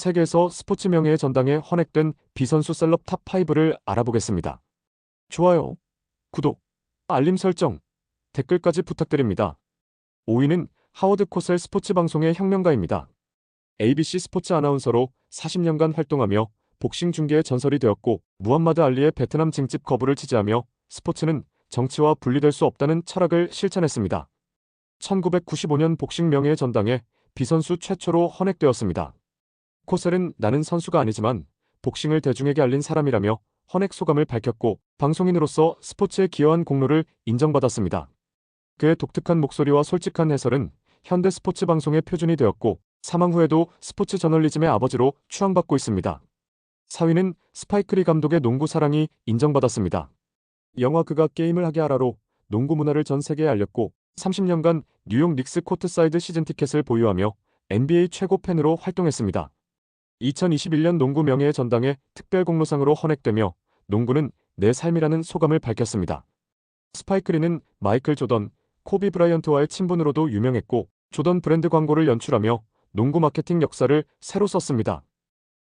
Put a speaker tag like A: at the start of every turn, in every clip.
A: 세계에서 스포츠 명예의 전당에 헌액된 비선수 셀럽 탑5를 알아보겠습니다. 좋아요, 구독, 알림 설정, 댓글까지 부탁드립니다. 5위는 하워드 코셀 스포츠 방송의 혁명가입니다. ABC 스포츠 아나운서로 40년간 활동하며 복싱 중계의 전설이 되었고 무함마드 알리의 베트남 징집 거부를 지지하며 스포츠는 정치와 분리될 수 없다는 철학을 실천했습니다. 1995년 복싱 명예의 전당에 비선수 최초로 헌액되었습니다. 코셀은 나는 선수가 아니지만 복싱을 대중에게 알린 사람이라며 헌액 소감을 밝혔고 방송인으로서 스포츠에 기여한 공로를 인정받았습니다. 그의 독특한 목소리와 솔직한 해설은 현대 스포츠 방송의 표준이 되었고 사망 후에도 스포츠 저널리즘의 아버지로 추앙받고 있습니다. 4위는 스파이크리 감독의 농구 사랑이 인정받았습니다. 영화 그가 게임을 하게 하라로 농구 문화를 전 세계에 알렸고 30년간 뉴욕 닉스 코트사이드 시즌 티켓을 보유하며 NBA 최고 팬으로 활동했습니다. 2021년 농구 명예의 전당에 특별 공로상으로 헌액되며 농구는 내 삶이라는 소감을 밝혔습니다. 스파이크리는 마이클 조던, 코비 브라이언트와의 친분으로도 유명했고 조던 브랜드 광고를 연출하며 농구 마케팅 역사를 새로 썼습니다.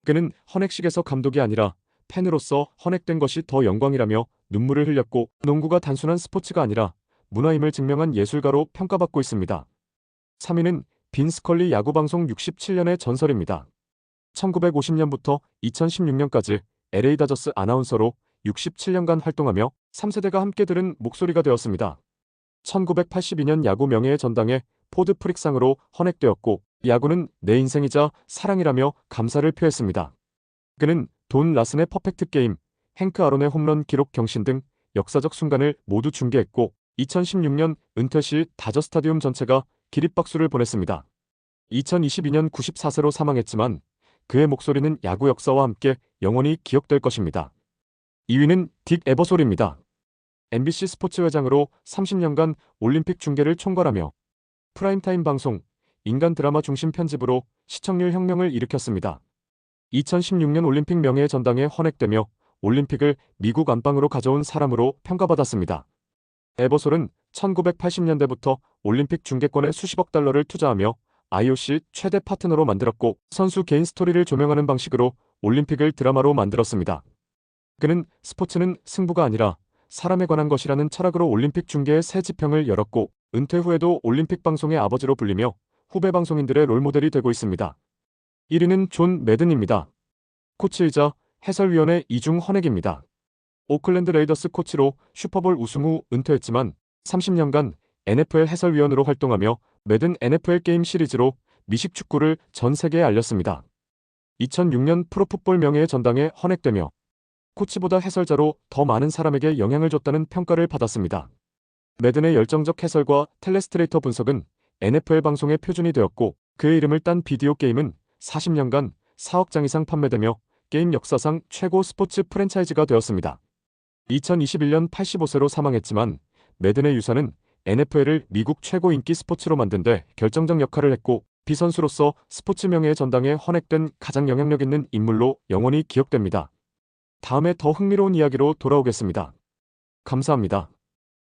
A: 그는 헌액식에서 감독이 아니라 팬으로서 헌액된 것이 더 영광이라며 눈물을 흘렸고 농구가 단순한 스포츠가 아니라 문화임을 증명한 예술가로 평가받고 있습니다. 3위는 빈스컬리 야구방송 67년의 전설입니다. 1950년부터 2016년까지 LA 다저스 아나운서로 67년간 활동하며 3세대가 함께 들은 목소리가 되었습니다. 1982년 야구 명예의 전당에 포드 프릭상으로 헌액되었고 야구는 내 인생이자 사랑이라며 감사를 표했습니다. 그는 돈 라슨의 퍼펙트 게임, 행크 아론의 홈런 기록 경신 등 역사적 순간을 모두 중계했고 2016년 은퇴 시 다저 스타디움 전체가 기립박수를 보냈습니다. 2022년 94세로 사망했지만 그의 목소리는 야구 역사와 함께 영원히 기억될 것입니다. 2위는 딕 에버솔입니다. MBC 스포츠 회장으로 30년간 올림픽 중계를 총괄하며 프라임타임 방송, 인간 드라마 중심 편집으로 시청률 혁명을 일으켰습니다. 2016년 올림픽 명예의 전당에 헌액되며 올림픽을 미국 안방으로 가져온 사람으로 평가받았습니다. 에버솔은 1980년대부터 올림픽 중계권에 수십억 달러를 투자하며 IOC 최대 파트너로 만들었고 선수 개인 스토리를 조명하는 방식으로 올림픽을 드라마로 만들었습니다. 그는 스포츠는 승부가 아니라 사람에 관한 것이라는 철학으로 올림픽 중계의 새 지평을 열었고 은퇴 후에도 올림픽 방송의 아버지로 불리며 후배 방송인들의 롤모델이 되고 있습니다. 1위는 존 매든입니다. 코치이자 해설위원회 이중 헌액입니다. 오클랜드 레이더스 코치로 슈퍼볼 우승 후 은퇴했지만 30년간 NFL 해설위원으로 활동하며 매든 NFL 게임 시리즈로 미식 축구를 전 세계에 알렸습니다. 2006년 프로풋볼 명예의 전당에 헌액되며 코치보다 해설자로 더 많은 사람에게 영향을 줬다는 평가를 받았습니다. 매든의 열정적 해설과 텔레스트레이터 분석은 NFL 방송의 표준이 되었고 그의 이름을 딴 비디오 게임은 40년간 4억 장 이상 판매되며 게임 역사상 최고 스포츠 프랜차이즈가 되었습니다. 2021년 85세로 사망했지만 매든의 유산은 NFL을 미국 최고 인기 스포츠로 만든 데 결정적 역할을 했고 비선수로서 스포츠 명예의 전당에 헌액된 가장 영향력 있는 인물로 영원히 기억됩니다. 다음에 더 흥미로운 이야기로 돌아오겠습니다. 감사합니다.